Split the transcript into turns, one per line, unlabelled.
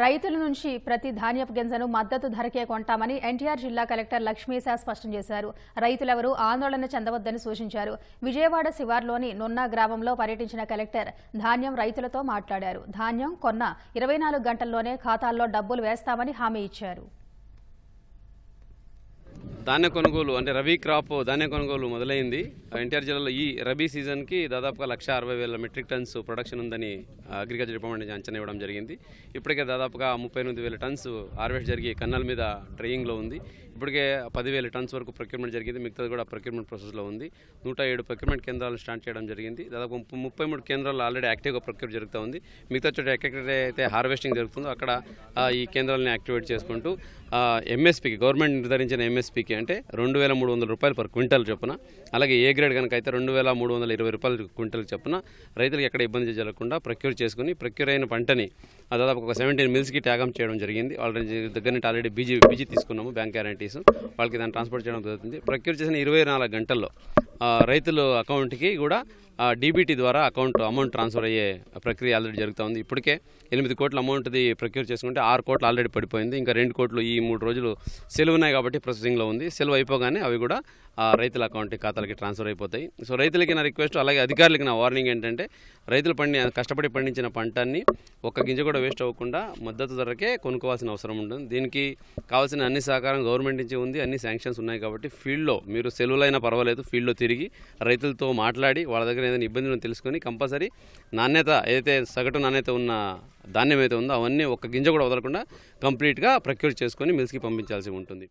రైతుల నుంచి ప్రతి ధాన్యపు గింజను మద్దతు ధరకే కొంటామని ఎన్టీఆర్ జిల్లా కలెక్టర్ లక్ష్మీశా స్పష్టం చేశారు. రైతులెవరూ ఆందోళన చెందవద్దని సూచించారు. విజయవాడ శివార్లోని నున్నా గ్రామంలో పర్యటించిన కలెక్టర్ ధాన్యం రైతులతో మాట్లాడారు. ధాన్యం కొన్న ఇరవై నాలుగు గంటల్లోనే ఖాతాల్లో డబ్బులు వేస్తామని హామీ ఇచ్చారు.
ధాన్య కొనుగోలు అంటే రబీ క్రాప్ ధాన్య కొనుగోలు మొదలైంది ఎన్టీఆర్ జిల్లాలో ఈ రబీ సీజన్కి దాదాపుగా లక్ష అరవై వేల మెట్రిక్ టన్స్ ప్రొడక్షన్ ఉందని అగ్రికల్చర్ డిపార్ట్మెంట్ నుంచి అంచనా ఇవ్వడం జరిగింది. ఇప్పటికే దాదాపుగా ముప్పై ఎనిమిది వేల టన్స్ హార్వెస్ట్ జరిగి కన్నాల మీద డ్రైయింగ్లో ఉంది. ఇప్పటికే పదివేల టన్స్ వరకు ప్రొక్యూర్మెంట్ జరిగింది. మిగతాది కూడా ప్రొక్యూర్మెంట్ ప్రాసెస్లో ఉంది. నూట ఏడు ప్రొక్యూర్మెంట్ కేంద్రాలను స్టార్ట్ చేయడం జరిగింది. దాదాపు ముప్పై- మూడు కేంద్రాలు ఆల్రెడీ యాక్టివ్గా ప్రొక్యూర్ జరుగుతూ ఉంది. మిగతా చోట ఎక్కడైతే హార్వెస్టింగ్ జరుగుతుందో అక్కడ ఈ కేంద్రాలను యాక్టివేట్ చేసుకుంటూ ఎంఎస్పీకి గవర్నమెంట్ నిర్ధారించిన ఎంఎస్పీకి అంటే రెండు వేల మూడు వందల రూపాయలు పర్ క్వింటల్ చొప్పున అలాగే ఏ గ్రేడ్ కనుక అయితే రెండు వేల మూడు వందల ఇరవై రూపాయలు క్వింటల్ చొప్పున రైతులకు ఎక్కడ ఇబ్బంది జరగకుండా ప్రొక్యూర్ చేసుకుని ప్రొక్యూర్ అయిన పంటని దాదాపు ఒక సెవెంటీన్ మిల్స్కి ట్యాగం చేయడం జరిగింది. వాళ్ళ దగ్గర నుంచి ఆల్రెడీ బీజీ బీజీ తీసుకున్నాము బ్యాంక్ గ్యారంటీస్ వాళ్ళకి దాన్ని ట్రాన్స్పోర్ట్ చేయడం జరుగుతుంది. ప్రక్యూర్ చేసిన ఇరవై నాలుగు గంటల్లో రైతుల అకౌంట్కి కూడా డీబీటీ ద్వారా అకౌంట్ అమౌంట్ ట్రాన్స్ఫర్ అయ్యే ప్రక్రియ ఆల్రెడీ జరుగుతూ ఉంది. ఇప్పటికే ఎనిమిది కోట్ల అమౌంట్ది ప్రొక్యూర్ చేసుకుంటే ఆరు కోట్లు ఆల్రెడీ పడిపోయింది. ఇంకా రెండు కోట్లు ఈ మూడు రోజులు సెలవు ఉన్నాయి కాబట్టి ప్రొసెసింగ్లో ఉంది. సెలవు అయిపోగానే అవి కూడా ఆ, రైతుల అకౌంట్ ఖాతాలకి ట్రాన్స్ఫర్ అయిపోతాయి. సో రైతులకి నా రిక్వెస్ట్ అలాగే అధికారులకి నా వార్నింగ్ ఏంటంటే రైతులు పండి కష్టపడి పండించిన పంటని ఒక్క గింజ కూడా వేస్ట్ అవ్వకుండా మద్దతు ధరకే కొనుక్కోవాల్సిన అవసరం ఉంటుంది. దీనికి కావాల్సిన అన్ని సహకారం గవర్నమెంట్ నుంచి ఉంది. అన్ని శాంక్షన్స్ ఉన్నాయి కాబట్టి ఫీల్డ్లో మీరు సెలవులైనా పర్వాలేదు ఫీల్డ్లో తిరిగి రైతులతో మాట్లాడి వాళ్ళ దగ్గర ఏదైనా ఇబ్బందులను తెలుసుకొని కంపల్సరీ నాణ్యత ఏదైతే సగటు నాణ్యత ఉన్న ధాన్యం అయితే ఉందో అవన్నీ ఒక్క గింజ కూడా వదలకుండా కంప్లీట్గా ప్రొక్యూర్ చేసుకొని మిల్స్కి పంపించాల్సి ఉంటుంది.